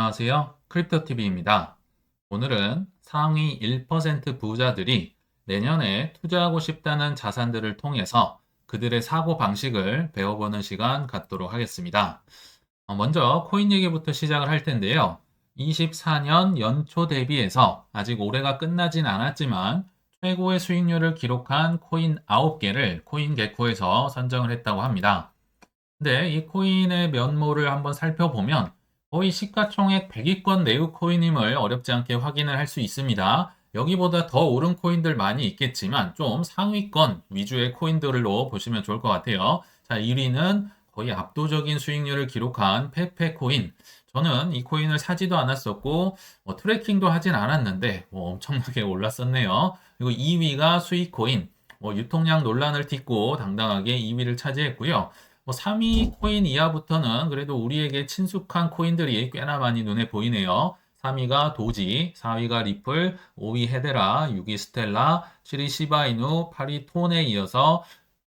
안녕하세요. 크립토TV입니다. 오늘은 상위 1% 부자들이 내년에 투자하고 싶다는 자산들을 통해서 그들의 사고 방식을 배워보는 시간 갖도록 하겠습니다. 어, 먼저 코인 얘기부터 시작을 할 텐데요. 24년 연초 대비해서 아직 올해가 끝나진 않았지만 최고의 수익률을 기록한 코인 9개를 코인 개코에서 선정을 했다고 합니다. 근데 이 코인의 면모를 한번 살펴보면 거의 시가총액 100위권 내의 코인임을 어렵지 않게 확인을 할 수 있습니다. 여기보다 더 오른 코인들 많이 있겠지만 좀 상위권 위주의 코인들로 보시면 좋을 것 같아요. 자, 1위는 거의 압도적인 수익률을 기록한 페페 코인. 저는 이 코인을 사지도 않았었고 뭐 트래킹도 하진 않았는데 뭐 엄청나게 올랐었네요. 그리고 2위가 수익 코인. 뭐 유통량 논란을 딛고 당당하게 2위를 차지했고요. 뭐 3위 코인 이하부터는 그래도 우리에게 친숙한 코인들이 꽤나 많이 눈에 보이네요. 3위가 도지, 4위가 리플, 5위 헤데라, 6위 스텔라, 7위 시바이누, 8위 톤에 이어서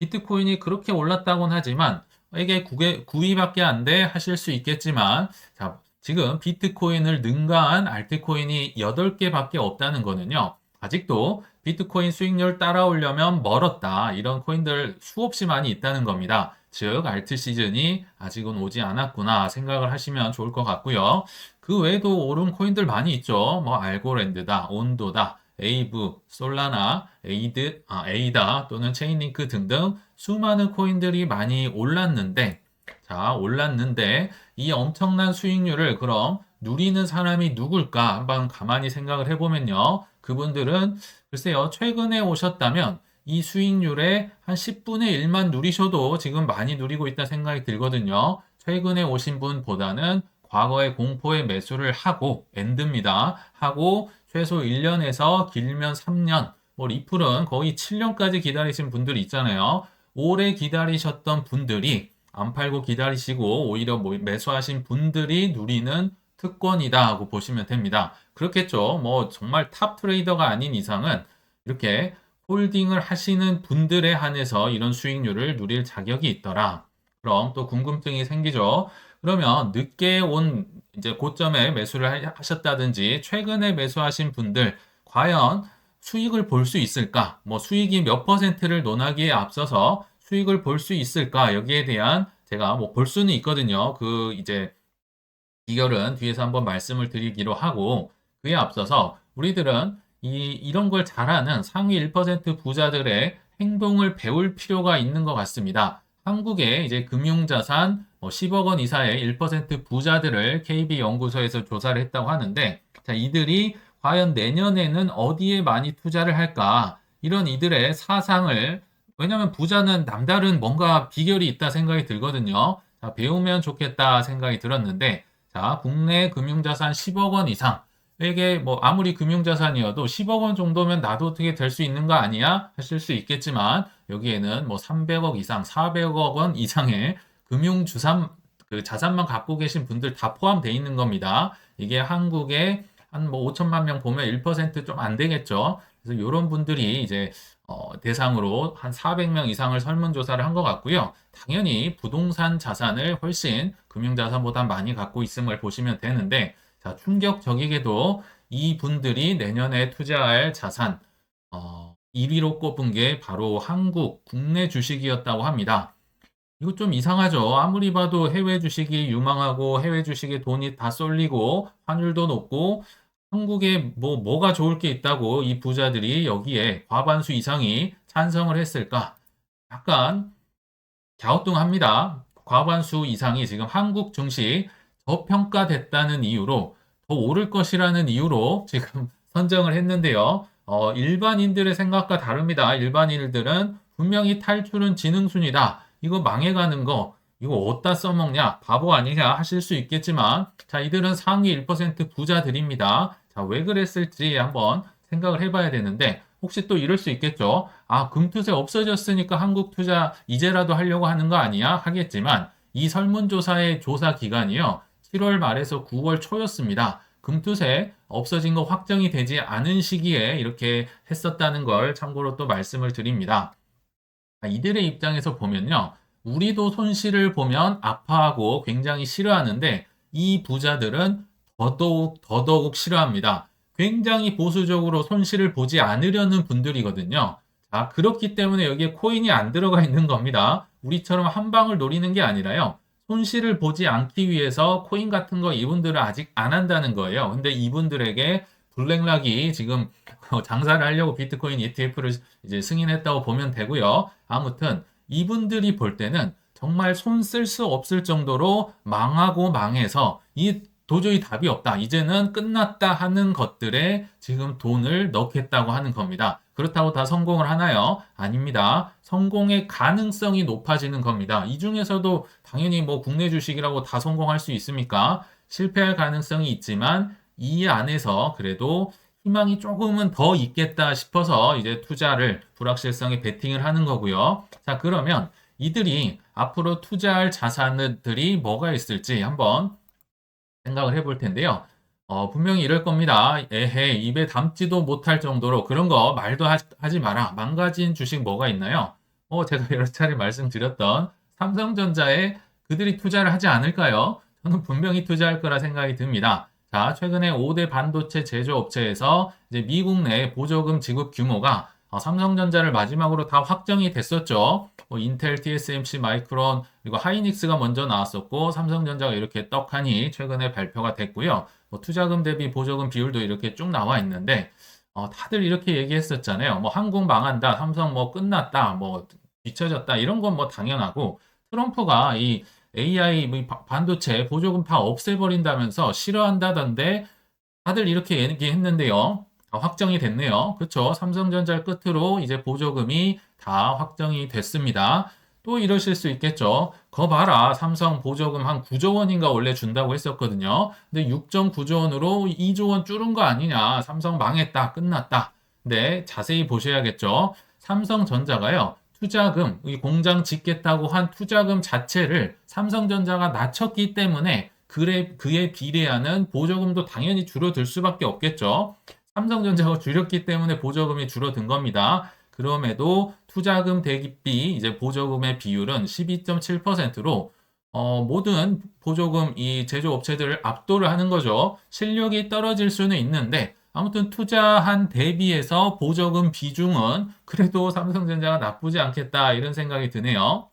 비트코인이 그렇게 올랐다고는 하지만 이게 9위, 밖에 안 돼 하실 수 있겠지만 자, 지금 비트코인을 능가한 알트코인이 8개밖에 없다는 거는요. 아직도 비트코인 수익률 따라오려면 멀었다. 이런 코인들 수없이 많이 있다는 겁니다. 즉, 알트 시즌이 아직은 오지 않았구나 생각을 하시면 좋을 것 같고요. 그 외에도 오른 코인들 많이 있죠. 뭐, 알고랜드다, 온도다, 에이브, 솔라나, 에이드, 아, 에이다 또는 체인링크 등등 수많은 코인들이 많이 올랐는데, 자, 올랐는데, 이 엄청난 수익률을 그럼 누리는 사람이 누굴까 한번 가만히 생각을 해보면요. 그분들은 글쎄요, 최근에 오셨다면 이 수익률의 한 10분의 1만 누리셔도 지금 많이 누리고 있다 생각이 들거든요. 최근에 오신 분보다는 과거의 공포에 매수를 하고 엔드입니다. 하고 최소 1년에서 길면 3년, 뭐 리플은 거의 7년까지 기다리신 분들이 있잖아요. 오래 기다리셨던 분들이 안 팔고 기다리시고 오히려 뭐 매수하신 분들이 누리는 특권이다 하고 보시면 됩니다. 그렇겠죠. 뭐 정말 탑 트레이더가 아닌 이상은 이렇게 홀딩을 하시는 분들에 한해서 이런 수익률을 누릴 자격이 있더라. 그럼 또 궁금증이 생기죠. 그러면 늦게 온 이제 고점에 매수를 하셨다든지 최근에 매수하신 분들 과연 수익을 볼 수 있을까? 뭐 수익이 몇 퍼센트를 논하기에 앞서서 수익을 볼 수 있을까? 여기에 대한 제가 뭐 볼 수는 있거든요. 그 이제 비결은 뒤에서 한번 말씀을 드리기로 하고 그에 앞서서 우리들은 이, 이런 걸 잘하는 상위 1% 부자들의 행동을 배울 필요가 있는 것 같습니다. 한국의 이제 금융자산 10억 뭐원 이사의 1% 부자들을 KB 연구소에서 조사를 했다고 하는데, 자, 이들이 과연 내년에는 어디에 많이 투자를 할까? 이런 이들의 사상을, 왜냐하면 부자는 남다른 뭔가 비결이 있다 생각이 들거든요. 자, 배우면 좋겠다 생각이 들었는데, 자, 국내 금융자산 10억 원 이상, 이게 뭐 아무리 금융자산이어도 10억 원 정도면 나도 어떻게 될 수 있는 거 아니야? 하실 수 있겠지만 여기에는 뭐 300억 이상, 400억 원 이상의 금융주산 그 자산만 갖고 계신 분들 다 포함되어 있는 겁니다. 이게 한국에 한 뭐 5천만 명 보면 1%좀 안 되겠죠. 그래서 이런 분들이 이제 어, 대상으로 한 400명 이상을 설문조사를 한 것 같고요. 당연히 부동산 자산을 훨씬 금융자산보다 많이 갖고 있음을 보시면 되는데 자, 충격적이게도 이 분들이 내년에 투자할 자산 어, 1위로 꼽은 게 바로 한국 국내 주식이었다고 합니다. 이거 좀 이상하죠. 아무리 봐도 해외 주식이 유망하고 해외 주식에 돈이 다 쏠리고 환율도 높고 한국에 뭐 뭐가 좋을 게 있다고 이 부자들이 여기에 과반수 이상이 찬성을 했을까? 약간 갸우뚱합니다. 과반수 이상이 지금 한국 증시 저평가됐다는 이유로 더 오를 것이라는 이유로 지금 선정을 했는데요. 어, 일반인들의 생각과 다릅니다. 일반인들은 분명히 탈출은 지능순이다. 이거 망해가는 거, 이거 어디다 써먹냐? 바보 아니냐? 하실 수 있겠지만, 자, 이들은 상위 1% 부자들입니다. 자, 왜 그랬을지 한번 생각을 해봐야 되는데, 혹시 또 이럴 수 있겠죠? 아, 금투세 없어졌으니까 한국 투자 이제라도 하려고 하는 거 아니야? 하겠지만, 이 설문조사의 조사 기간이요. 7월 말에서 9월 초였습니다. 금투세 없어진 거 확정이 되지 않은 시기에 이렇게 했었다는 걸 참고로 또 말씀을 드립니다. 이들의 입장에서 보면요. 우리도 손실을 보면 아파하고 굉장히 싫어하는데 이 부자들은 더더욱 더더욱 싫어합니다. 굉장히 보수적으로 손실을 보지 않으려는 분들이거든요. 자, 그렇기 때문에 여기에 코인이 안 들어가 있는 겁니다. 우리처럼 한 방을 노리는 게 아니라요. 손실을 보지 않기 위해서 코인 같은 거 이분들은 아직 안 한다는 거예요. 근데 이분들에게 블랙락이 지금 장사를 하려고 비트코인 ETF를 이제 승인했다고 보면 되고요. 아무튼 이분들이 볼 때는 정말 손 쓸 수 없을 정도로 망하고 망해서 이 도저히 답이 없다. 이제는 끝났다 하는 것들에 지금 돈을 넣겠다고 하는 겁니다. 그렇다고 다 성공을 하나요? 아닙니다. 성공의 가능성이 높아지는 겁니다. 이 중에서도 당연히 뭐 국내 주식이라고 다 성공할 수 있습니까? 실패할 가능성이 있지만 이 안에서 그래도 희망이 조금은 더 있겠다 싶어서 이제 투자를 불확실성에 베팅을 하는 거고요. 자, 그러면 이들이 앞으로 투자할 자산들이 뭐가 있을지 한번 생각을 해볼 텐데요. 어, 분명히 이럴 겁니다. 에헤, 입에 담지도 못할 정도로 그런 거 말도 하, 지 마라. 망가진 주식 뭐가 있나요? 어, 제가 여러 차례 말씀드렸던 삼성전자에 그들이 투자를 하지 않을까요? 저는 분명히 투자할 거라 생각이 듭니다. 자, 최근에 5대 반도체 제조업체에서 이제 미국 내 보조금 지급 규모가 어, 삼성전자를 마지막으로 다 확정이 됐었죠. 뭐 인텔, TSMC, 마이크론 그리고 하이닉스가 먼저 나왔었고 삼성전자가 이렇게 떡하니 최근에 발표가 됐고요. 뭐 투자금 대비 보조금 비율도 이렇게 쭉 나와 있는데 어, 다들 이렇게 얘기했었잖아요. 뭐 한국 망한다, 삼성 뭐 끝났다, 뭐 뒤처졌다 이런 건 뭐 당연하고 트럼프가 이 AI 뭐 반도체 보조금 다 없애버린다면서 싫어한다던데 다들 이렇게 얘기했는데요. 확정이 됐네요. 그렇죠? 삼성전자를 끝으로 이제 보조금이 다 확정이 됐습니다. 또 이러실 수 있겠죠. 거 봐라. 삼성 보조금 한 9조 원인가 원래 준다고 했었거든요. 근데 6.9조 원으로 2조 원 줄은 거 아니냐. 삼성 망했다. 끝났다. 네, 자세히 보셔야겠죠. 삼성전자가요. 투자금, 이 공장 짓겠다고 한 투자금 자체를 삼성전자가 낮췄기 때문에 그에, 그에 비례하는 보조금도 당연히 줄어들 수밖에 없겠죠. 삼성전자가 줄였기 때문에 보조금이 줄어든 겁니다. 그럼에도 투자금 대비 이제 보조금의 비율은 12.7%로 어, 모든 보조금 이 제조업체들을 압도를 하는 거죠. 실력이 떨어질 수는 있는데 아무튼 투자한 대비해서 보조금 비중은 그래도 삼성전자가 나쁘지 않겠다 이런 생각이 드네요.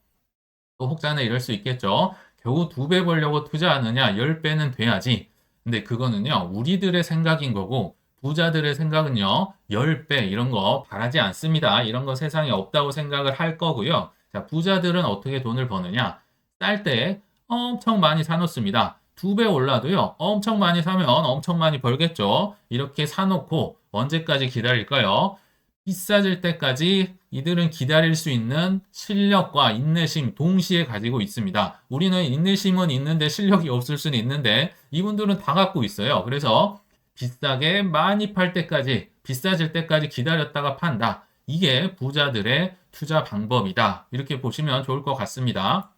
또 혹자는 이럴 수 있겠죠. 겨우 두 배 벌려고 투자하느냐 10배는 돼야지. 근데 그거는요 우리들의 생각인 거고 부자들의 생각은요, 10배 이런 거 바라지 않습니다. 이런 거 세상에 없다고 생각을 할 거고요. 자, 부자들은 어떻게 돈을 버느냐? 쌀 때 엄청 많이 사놓습니다. 두 배 올라도요, 엄청 많이 사면 엄청 많이 벌겠죠. 이렇게 사놓고 언제까지 기다릴까요? 비싸질 때까지 이들은 기다릴 수 있는 실력과 인내심 동시에 가지고 있습니다. 우리는 인내심은 있는데 실력이 없을 수는 있는데 이분들은 다 갖고 있어요. 그래서 비싸게 많이 팔 때까지 비싸질 때까지 기다렸다가 판다. 이게 부자들의 투자 방법이다. 이렇게 보시면 좋을 것 같습니다.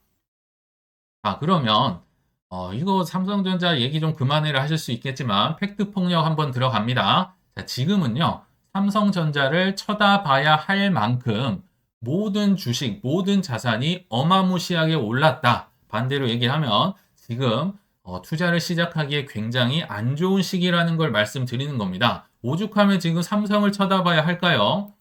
아, 그러면 어, 이거 삼성전자 얘기 좀 그만해라 하실 수 있겠지만 팩트 폭력 한번 들어갑니다. 자, 지금은요. 삼성전자를 쳐다봐야 할 만큼 모든 주식, 모든 자산이 어마무시하게 올랐다. 반대로 얘기하면 지금 어, 투자를 시작하기에 굉장히 안 좋은 시기라는 걸 말씀드리는 겁니다. 오죽하면 지금 삼성을 쳐다봐야 할까요?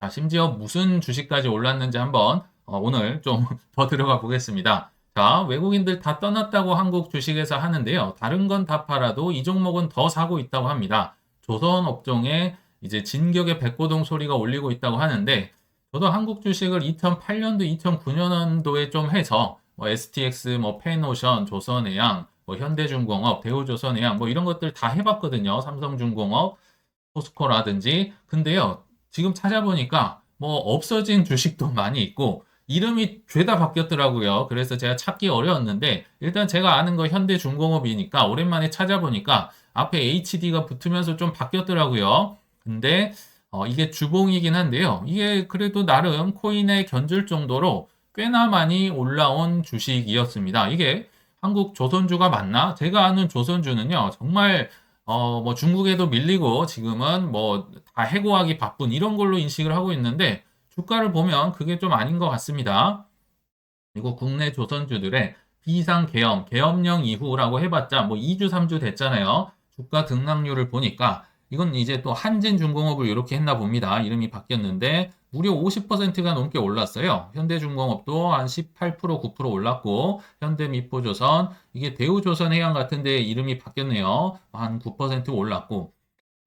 자, 심지어 무슨 주식까지 올랐는지 한번 어, 오늘 좀 더 들어가 보겠습니다. 자, 외국인들 다 떠났다고 한국 주식에서 하는데요. 다른 건 다 팔아도 이 종목은 더 사고 있다고 합니다. 조선 업종에 이제 진격의 백고동 소리가 올리고 있다고 하는데 저도 한국 주식을 2008년도, 2009년도에 좀 해서 뭐 STX, 뭐 페노션, 조선해양, 뭐 현대중공업, 대우조선해양 뭐 이런 것들 다 해봤거든요. 삼성중공업, 포스코라든지. 근데요, 지금 찾아보니까 뭐 없어진 주식도 많이 있고 이름이 죄다 바뀌었더라고요. 그래서 제가 찾기 어려웠는데 일단 제가 아는 거 현대중공업이니까 오랜만에 찾아보니까 앞에 HD가 붙으면서 좀 바뀌었더라고요. 근데 어, 이게 주봉이긴 한데요. 이게 그래도 나름 코인에 견줄 정도로 꽤나 많이 올라온 주식이었습니다. 이게 한국 조선주가 맞나? 제가 아는 조선주는요, 정말 어, 뭐 중국에도 밀리고 지금은 뭐 다 해고하기 바쁜 이런 걸로 인식을 하고 있는데 주가를 보면 그게 좀 아닌 것 같습니다. 그리고 국내 조선주들의 비상 계엄, 계엄령 이후라고 해봤자 뭐 2주, 3주 됐잖아요. 주가 등락률을 보니까 이건 이제 또 한진중공업을 이렇게 했나 봅니다. 이름이 바뀌었는데 무려 50%가 넘게 올랐어요. 현대중공업도 한 18%, 9% 올랐고 현대미포조선 이게 대우조선해양 같은 데 이름이 바뀌었네요. 한 9% 올랐고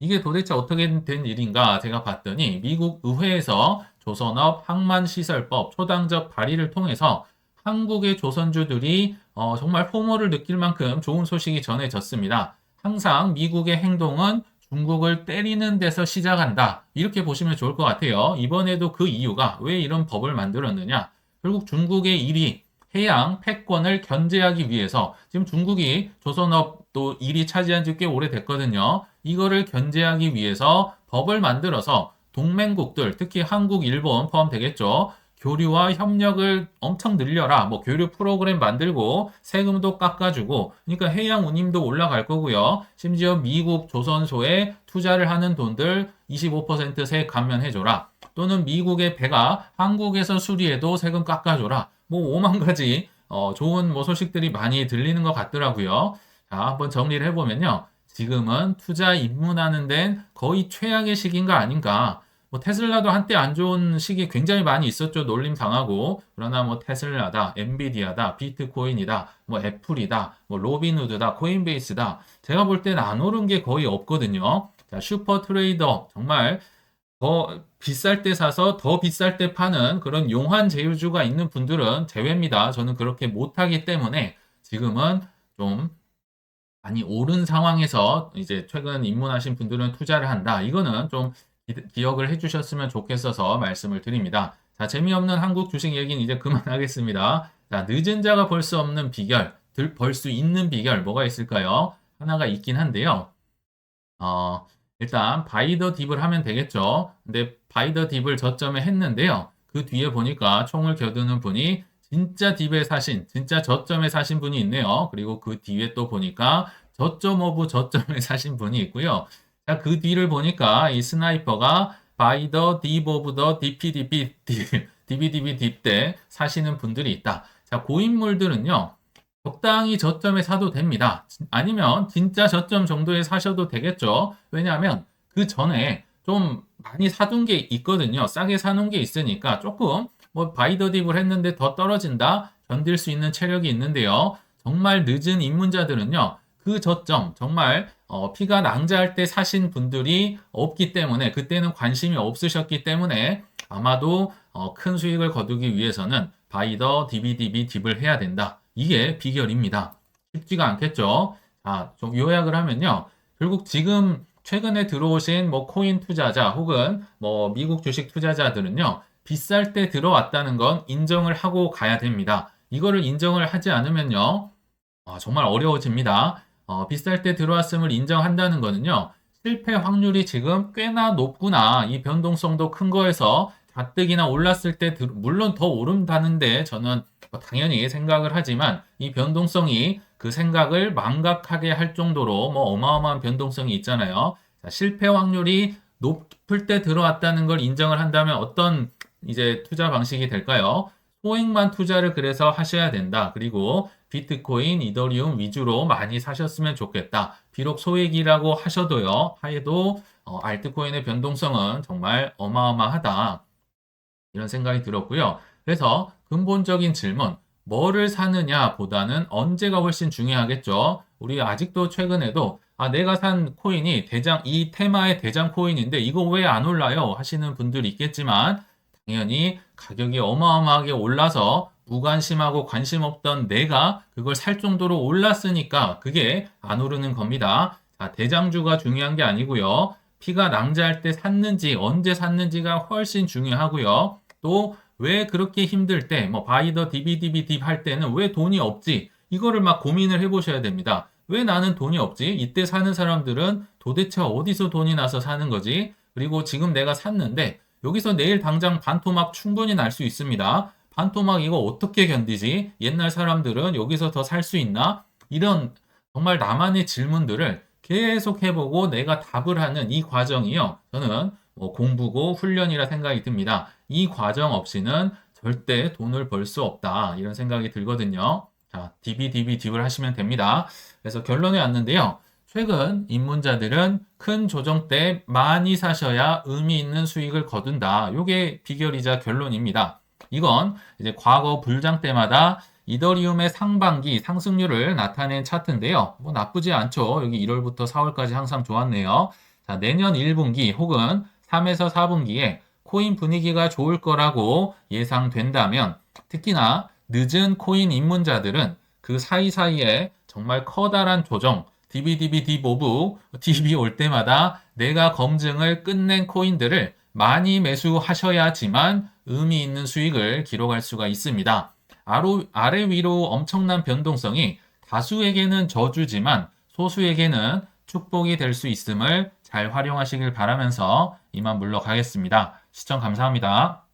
이게 도대체 어떻게 된 일인가 제가 봤더니 미국 의회에서 조선업 항만시설법 초당적 발의를 통해서 한국의 조선주들이 어, 정말 포모를 느낄 만큼 좋은 소식이 전해졌습니다. 항상 미국의 행동은 중국을 때리는 데서 시작한다. 이렇게 보시면 좋을 것 같아요. 이번에도 그 이유가 왜 이런 법을 만들었느냐? 결국 중국의 일이 해양 패권을 견제하기 위해서 지금 중국이 조선업도 일이 차지한 지 꽤 오래됐거든요. 이거를 견제하기 위해서 법을 만들어서 동맹국들, 특히 한국, 일본 포함되겠죠. 교류와 협력을 엄청 늘려라. 뭐 교류 프로그램 만들고 세금도 깎아주고 그러니까 해양 운임도 올라갈 거고요. 심지어 미국 조선소에 투자를 하는 돈들 25%세 감면해줘라. 또는 미국의 배가 한국에서 수리해도 세금 깎아줘라. 뭐 5만 가지 어, 좋은 뭐 소식들이 많이 들리는 것 같더라고요. 자, 한번 정리를 해보면요. 지금은 투자 입문하는 데는 거의 최악의 시기인가 아닌가. 뭐 테슬라도 한때 안 좋은 시기 굉장히 많이 있었죠. 놀림 당하고. 그러나 뭐 테슬라다, 엔비디아다, 비트코인이다, 뭐 애플이다, 뭐 로빈후드다, 코인베이스다. 제가 볼 땐 안 오른 게 거의 없거든요. 자, 슈퍼 트레이더 정말 더 비쌀 때 사서 더 비쌀 때 파는 그런 용한 제휴주가 있는 분들은 제외입니다. 저는 그렇게 못하기 때문에 지금은 좀 많이 오른 상황에서 이제 최근 입문하신 분들은 투자를 한다. 이거는 좀 기, 억을 해주셨으면 좋겠어서 말씀을 드립니다. 자, 재미없는 한국 주식 얘기는 이제 그만하겠습니다. 자, 늦은 자가 볼수 없는 비결, 벌 수 있는 비결 뭐가 있을까요? 하나가 있긴 한데요. 어, 일단 바이더 딥을 하면 되겠죠. 근데 바이더 딥을 저점에 했는데요. 그 뒤에 보니까 총을 겨두는 분이 진짜 딥에 사신, 진짜 저점에 사신 분이 있네요. 그리고 그 뒤에 또 보니까 저점 오브 저점에 사신 분이 있고요. 자, 그 뒤를 보니까 이 스나이퍼가 바이 더딥 오브 더 DPDP DBDB 딥때 사시는 분들이 있다. 자, 고인물들은요. 적당히 저점에 사도 됩니다. 아니면 진짜 저점 정도에 사셔도 되겠죠. 왜냐하면 그 전에 좀 많이 사둔 게 있거든요. 싸게 사놓은 게 있으니까 조금 뭐 바이더 딥을 했는데 더 떨어진다. 견딜 수 있는 체력이 있는데요. 정말 늦은 입문자들은요. 그 저점 정말 어, 피가 낭자할 때 사신 분들이 없기 때문에 그때는 관심이 없으셨기 때문에 아마도 어, 큰 수익을 거두기 위해서는 바이더 DBDB 딥을 해야 된다. 이게 비결입니다. 쉽지가 않겠죠. 자, 좀 요약을 하면요. 결국 지금 최근에 들어오신 뭐 코인 투자자 혹은 뭐 미국 주식 투자자들은요. 비쌀 때 들어왔다는 건 인정을 하고 가야 됩니다. 이거를 인정을 하지 않으면요. 아, 정말 어려워집니다. 어, 비쌀 때 들어왔음을 인정한다는 거는요. 실패 확률이 지금 꽤나 높구나. 이 변동성도 큰 거에서 가뜩이나 올랐을 때 물론 더 오른다는데 저는 뭐 당연히 생각을 하지만 이 변동성이 그 생각을 망각하게 할 정도로 뭐 어마어마한 변동성이 있잖아요. 자, 실패 확률이 높을 때 들어왔다는 걸 인정을 한다면 어떤 이제 투자 방식이 될까요? 소액만 투자를 그래서 하셔야 된다. 그리고 비트코인, 이더리움 위주로 많이 사셨으면 좋겠다. 비록 소액이라고 하셔도요, 하에도 어, 알트코인의 변동성은 정말 어마어마하다. 이런 생각이 들었고요. 그래서 근본적인 질문, 뭐를 사느냐 보다는 언제가 훨씬 중요하겠죠. 우리 아직도 최근에도 아, 내가 산 코인이 대장, 이 테마의 대장 코인인데 이거 왜 안 올라요? 하시는 분들이 있겠지만 당연히 가격이 어마어마하게 올라서 무관심하고 관심 없던 내가 그걸 살 정도로 올랐으니까 그게 안 오르는 겁니다. 자, 대장주가 중요한 게 아니고요. 피가 낭자할 때 샀는지 언제 샀는지가 훨씬 중요하고요. 또 왜 그렇게 힘들 때 뭐 바이더 DBDB 딥할 때는 왜 돈이 없지? 이거를 막 고민을 해보셔야 됩니다. 왜 나는 돈이 없지? 이때 사는 사람들은 도대체 어디서 돈이 나서 사는 거지? 그리고 지금 내가 샀는데 여기서 내일 당장 반토막 충분히 날 수 있습니다. 반토막 이거 어떻게 견디지? 옛날 사람들은 여기서 더 살 수 있나? 이런 정말 나만의 질문들을 계속 해보고 내가 답을 하는 이 과정이요. 저는 뭐 공부고 훈련이라 생각이 듭니다. 이 과정 없이는 절대 돈을 벌 수 없다. 이런 생각이 들거든요. 자, 자, DB, DB, DB를 하시면 됩니다. 그래서 결론에 왔는데요. 최근 입문자들은 큰 조정 때 많이 사셔야 의미 있는 수익을 거둔다. 요게 비결이자 결론입니다. 이건 이제 과거 불장 때마다 이더리움의 상반기 상승률을 나타낸 차트인데요. 뭐 나쁘지 않죠. 여기 1월부터 4월까지 항상 좋았네요. 자, 내년 1분기 혹은 3에서 4분기에 코인 분위기가 좋을 거라고 예상된다면 특히나 늦은 코인 입문자들은 그 사이사이에 정말 커다란 조정, DBDB, 디보브, DB 올 때마다 내가 검증을 끝낸 코인들을 많이 매수하셔야지만 의미 있는 수익을 기록할 수가 있습니다. 아래 위로 엄청난 변동성이 다수에게는 저주지만 소수에게는 축복이 될 수 있음을 잘 활용하시길 바라면서 이만 물러가겠습니다. 시청 감사합니다.